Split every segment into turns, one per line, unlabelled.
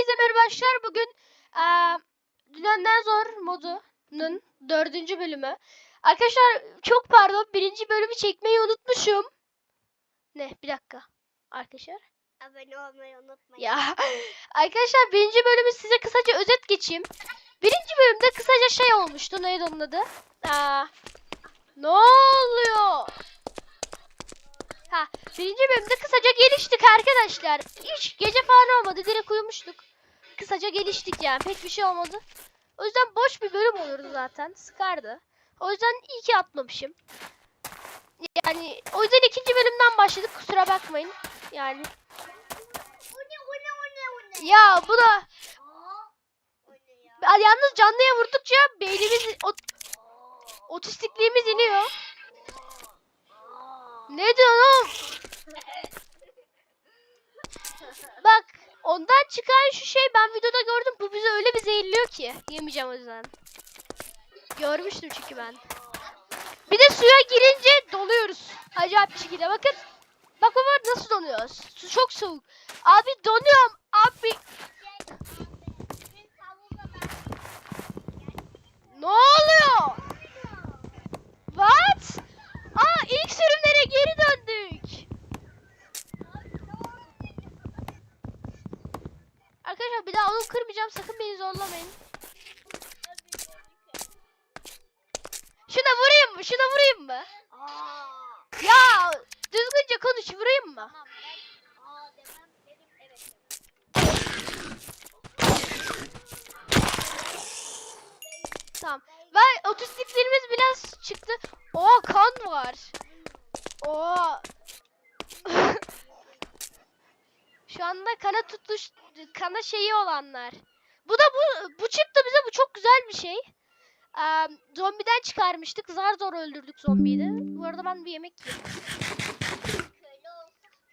Hepinize merhaba arkadaşlar. Bugün eee Dünyadan Zor modunun dördüncü bölümü. Arkadaşlar çok pardon birinci bölümü çekmeyi unutmuşum. Ne bir dakika arkadaşlar.
Abone olmayı unutmayın.
Ya arkadaşlar birinci bölümü size kısaca özet geçeyim. Birinci bölümde kısaca şey olmuştu. Neydi onun adı? Aa, ne oluyor? Ha, birinci bölümde kısaca geliştik arkadaşlar. Hiç gece falan olmadı. Direkt uyumuştuk. Kısaca geliştik yani. Pek bir şey olmadı. O yüzden boş bir bölüm olurdu zaten. Sıkardı. O yüzden iyi ki atmamışım. Yani o yüzden ikinci bölümden başladık. Kusura bakmayın. Yani
O ne o ne o ne o ne?
ya bu da
Aa,
yalnız canlıya vurdukça beynimiz ot- otistikliğimiz iniyor. Ne diyorsun oğlum? Bak ondan çıkan şu şey ben videoda gördüm. Bu bizi öyle bir zehirliyor ki. Yemeyeceğim o yüzden. Görmüştüm çünkü ben. Bir de suya girince doluyoruz. Acayip bir şekilde bakın. Bak baba nasıl donuyoruz. Su çok soğuk. Abi donuyorum. Abi
Dün tavuğla ben-
ne oluyor? What? Aa ilk sürümlere geri döndük. Arkadaşlar bir daha onu kırmayacağım. Sakın beni zorlamayın. Şuna vurayım mı? Şuna vurayım mı?
Aa,
Ya düzgünce konuş vurayım mı?
Tamam ben aa demem
biraz çıktı. Oha kan var. Oha. Şu anda kana tutuş kana şeyi olanlar. Bu da bu bu çıktı bize bu çok güzel bir şey. Ee, zombiden çıkarmıştık. Zar zor öldürdük zombiyi de. Bu arada ben bir yemek yiyeyim.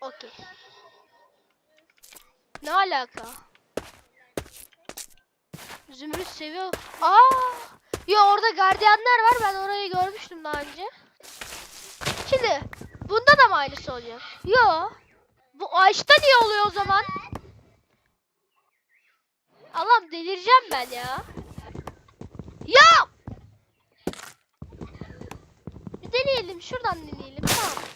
Okey. Ne alaka? Zümrüt seviyor. Aa! Ya orada gardiyanlar var. Ben orayı görmüştüm daha önce. Şimdi bunda da mı aynısı oluyor? Yo. Bu ağaçta niye oluyor o zaman? Allah'ım delireceğim ben ya. Ya! Bir deneyelim. Şuradan deneyelim. Tamam.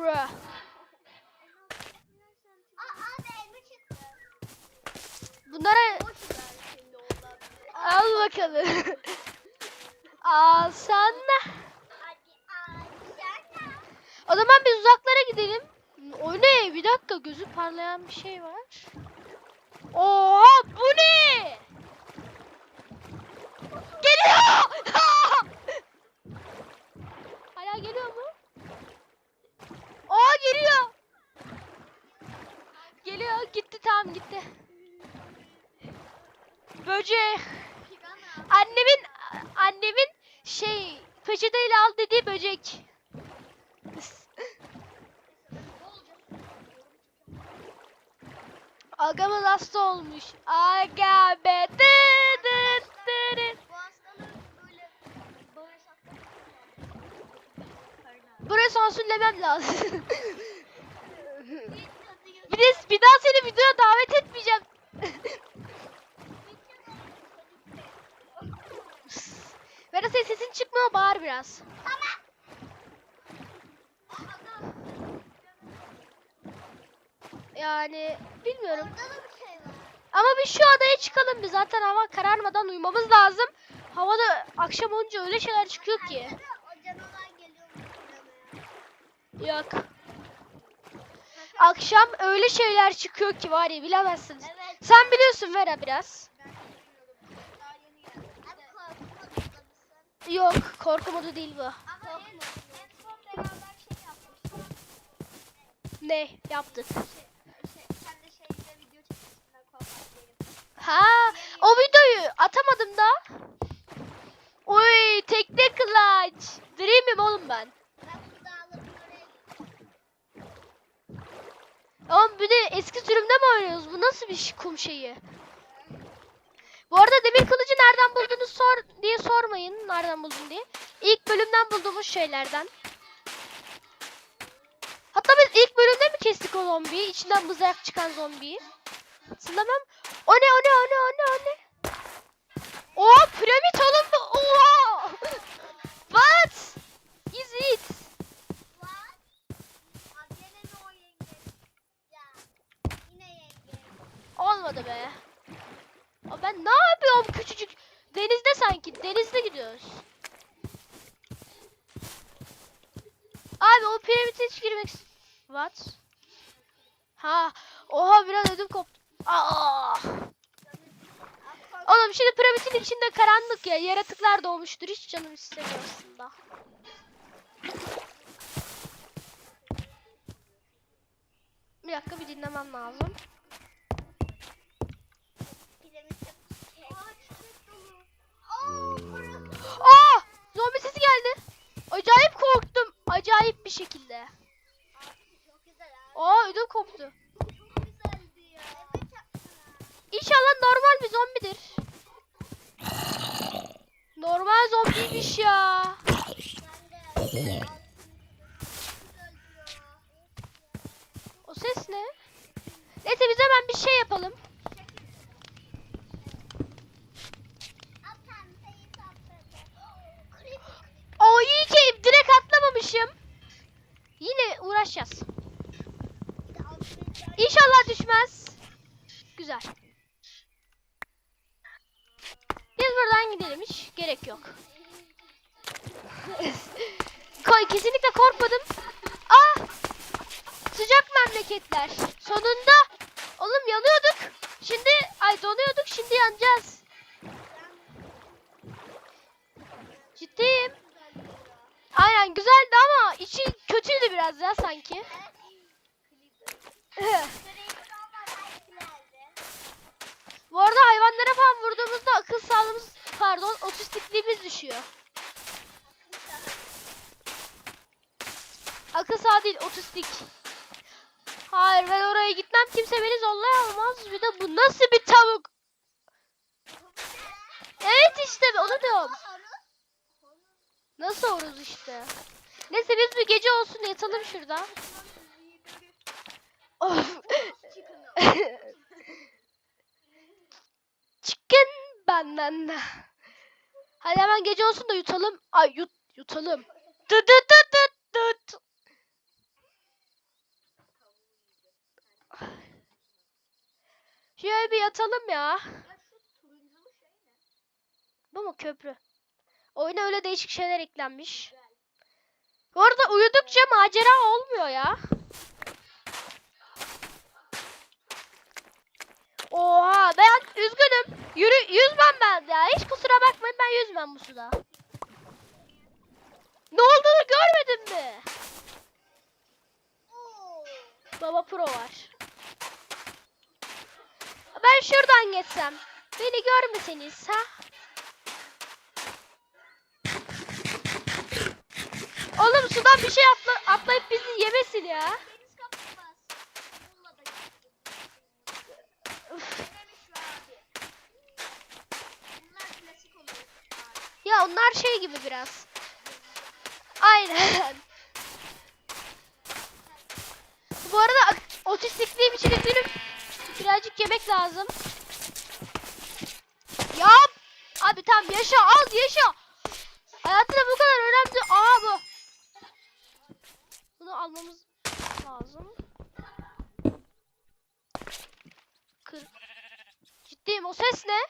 Bruh. Bunlara al bakalım. Al sana.
Hadi aa güzel ya.
O zaman biz uzaklara gidelim. O ne? Bir dakika gözü parlayan bir şey var. Oha bu ne? Geliyor. Hala geliyor mu? Aa geliyor. Geliyor. Gitti tamam gitti.
Pigana.
Annemin annemin şey peçeteyle al dediği böcek. Agamın hasta olmuş. Aga be. Dı dı dı dı.
Bu hastalığı böyle bağırsakta
Burayı sansürlemem lazım. bir, de, bir daha seni videoya davet etmeyeceğim. senin sesin çıkmıyor bağır biraz. Yani bilmiyorum.
Bir şey.
Ama biz şu adaya çıkalım biz zaten hava kararmadan uyumamız lazım. Havada akşam olunca öyle şeyler çıkıyor ki. Yok. Akşam öyle şeyler çıkıyor ki var ya bilemezsiniz.
Evet.
Sen biliyorsun Vera biraz.
Ben bilmiyorum. Daha yeni geldim. Abi korkma mısın?
Yok korku modu değil bu.
Ama en, en son beraber şey.
Ne yaptık?
Şey, şey, sen de şeyde video çekmişsin korkak değilim.
Ha o videoyu atamadım da. Oy tekne clutch. Dream'im oğlum ben. Oğlum bir de eski sürümde mi oynuyoruz? Bu nasıl bir kum şeyi? Bu arada demir kılıcı nereden bulduğunu sor diye sormayın. Nereden buldun diye. İlk bölümden bulduğumuz şeylerden. Hatta biz ilk bölümde mi kestik o zombiyi. İçinden mızrak çıkan zombiyi. Hatırlamam. O ne o ne o ne o ne o ne? Oha piramit oğlum bu. Oha. What? Is it?
What? Abi gene mi o yenge? Ya. Yine yenge.
Olmadı be. Aa, ben ne yapıyorum küçücük? Denizde sanki. Denizde gidiyoruz. Abi o piramite hiç girmek ist- What? Ha. Oha biraz ödüm koptu. Aa. Oğlum şimdi piramitin içinde karanlık ya. Yaratıklar doğmuştur. Hiç canım istemiyor aslında. Bir dakika bir dinlemem lazım.
Aa!
Zombi sesi geldi. Acayip korktum. Acayip bir şekilde. Aa ödüm koptu. İnşallah normal bir zombidir. Normal zombiymiş ya. O ses ne? Neyse biz hemen bir şey yapalım.
Atan sayı sapladı. Kritik.
O iyice direkt atlamamışım. Yine uğraşacağız.
Bir de altı
İnşallah düşmez. Güzel. Biz buradan gidelim hiç gerek yok. Koy kesinlikle korkmadım. Ah! Sıcak memleketler. Sonunda oğlum yanıyorduk. Şimdi ay donuyorduk şimdi yanacağız. Ciddiyim. Aynen güzeldi ama içi kötüydü biraz ya sanki. Bu arada hayvanlara falan vurduğumuzda akıl sağlığımız pardon otistikliğimiz düşüyor. Akıl sağ değil otistik. Hayır ben oraya gitmem kimse beni zorlayamaz. Bir de bu nasıl bir tavuk? Evet işte onu diyorum. Nasıl oruz işte. Neyse biz bir gece olsun yatalım şurada. Çıkın benden de. Hadi hemen gece olsun da yutalım. Ay yut yutalım. Dıt dıt dıt dıt dıt. Şöyle bir yatalım ya. Bu mu köprü? Oyuna öyle değişik şeyler eklenmiş. Bu arada uyudukça macera olmuyor ya. Oha ben üzgünüm. Yürü yüzmem ben ya. Hiç kusura bakmayın ben yüzmem bu suda. Ne olduğunu görmedin mi? Baba Pro var. Ben şuradan geçsem. Beni görmeseniz ha? Sudan bir şey atla, atlayıp bizi yemesin ya. Ya onlar şey gibi biraz. Aynen. Bu arada otistikliğim için üzgünüm. Birazcık yemek lazım. Ya abi tamam yaşa al yaşa. Hayatında bu kadar önemli. Aa bu. Bunu almamız lazım. Kır. Ciddiyim o ses ne?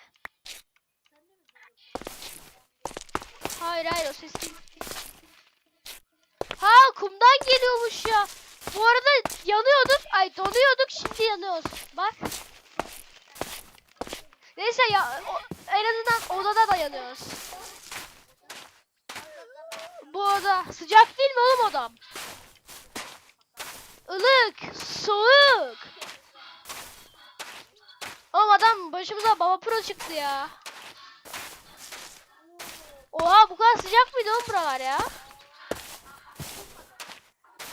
Hayır hayır o ses değil. Ha kumdan geliyormuş ya. Bu arada yanıyorduk. Ay donuyorduk şimdi yanıyoruz. Bak. Neyse ya o- en azından odada da yanıyoruz. Bu oda sıcak değil mi oğlum odam? Ilık, soğuk. Oğlum adam başımıza baba pro çıktı ya. Oha bu kadar sıcak mıydı oğlum buralar ya?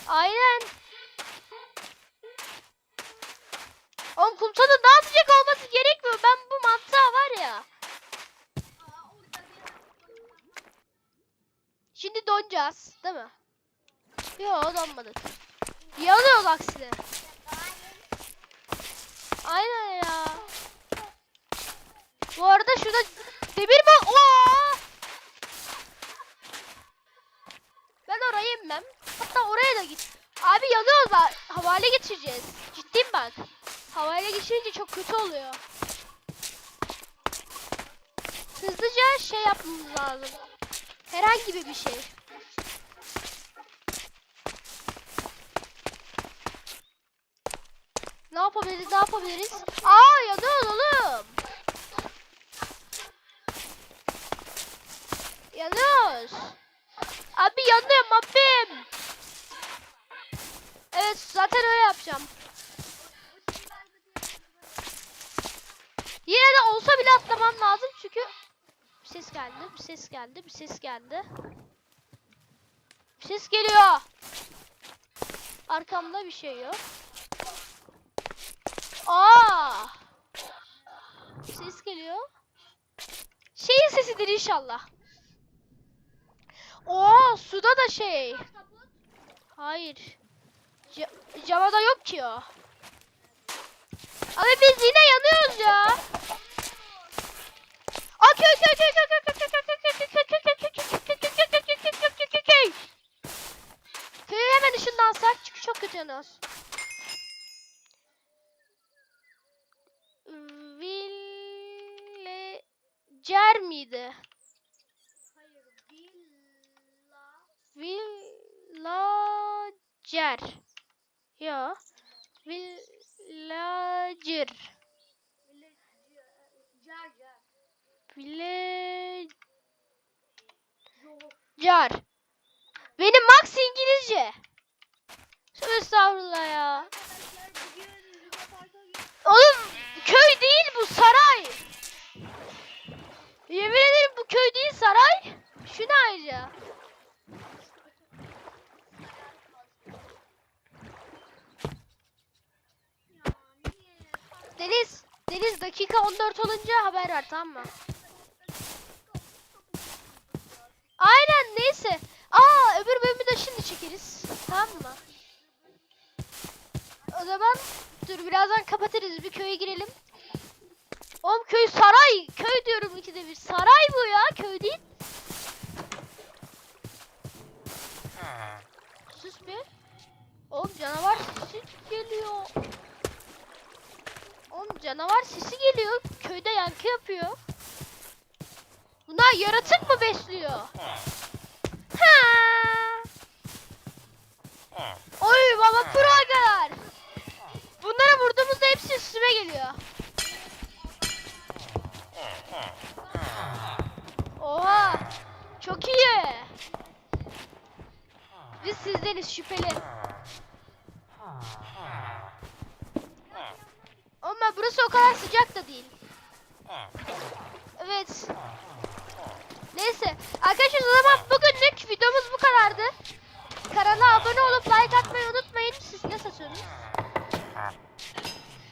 Aynen. Oğlum kumsalın daha sıcak olması gerekmiyor. Ben bu mantığa var ya. Şimdi donacağız değil mi? Yok donmadık. Yanıyor bak size. Aynen ya. Bu arada şurada demir bak. Oo! Ben oraya inmem. Hatta oraya da git. Abi yanıyoruz bak. Havale geçireceğiz. Ciddiyim bak. Havayla geçirince çok kötü oluyor. Hızlıca şey yapmamız lazım. Herhangi bir şey. Ne yapabiliriz? Ne yapabiliriz? Aa yanıyoruz oğlum. Yanıyoruz. Abi yanıyorum abim. Evet zaten öyle yapacağım. Yine de olsa bile atlamam lazım çünkü bir ses geldi, bir ses geldi, bir ses geldi. Bir ses geliyor. Arkamda bir şey yok. Aa! Ses geliyor. Şeyin sesidir inşallah. Oo, suda da şey. Hayır. Java'da yok ki o. Abi biz yine yanıyoruz ya. Aa köy köy köy köy köy köy köy köy köy köy köy köy köy köy köy köy köy hemen ışınlansak çünkü çok kötü yanıyoruz. Villager miydi?
Hayır, villa.
Villager. Yo. Villager.
Car.
Villager. Benim max İngilizce. Estağfurullah ya. Oğlum köy değil bu saray. Yemin ederim bu köy değil saray. Şu ne ayrıca? Deniz, Deniz dakika 14 olunca haber ver tamam mı? Aynen neyse. Aa öbür bölümü de şimdi çekeriz. Tamam mı? O zaman dur birazdan kapatırız bir köye girelim. Oğlum köy saray. Köy diyorum ikide bir. Saray bu ya köy değil. Sus bir. Oğlum canavar sesi geliyor. Oğlum canavar sesi geliyor. Köyde yankı yapıyor. Bunlar yaratık mı besliyor? Ha. Oy baba kuragalar. Bunlara vurduğumuzda hepsi üstüme geliyor. Oha. Çok iyi. Biz sizdeniz şüpheli. Ama burası o kadar sıcak da değil. Evet. Neyse. Arkadaşlar o zaman bugünlük videomuz bu kadardı. Kanala abone olup like atmayı unutmayın. Siz ne satıyorsunuz?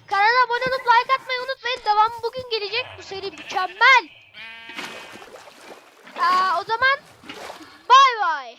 Kanala abone olup like devam bugün gelecek. Bu seri mükemmel. Aa, o zaman bay bay.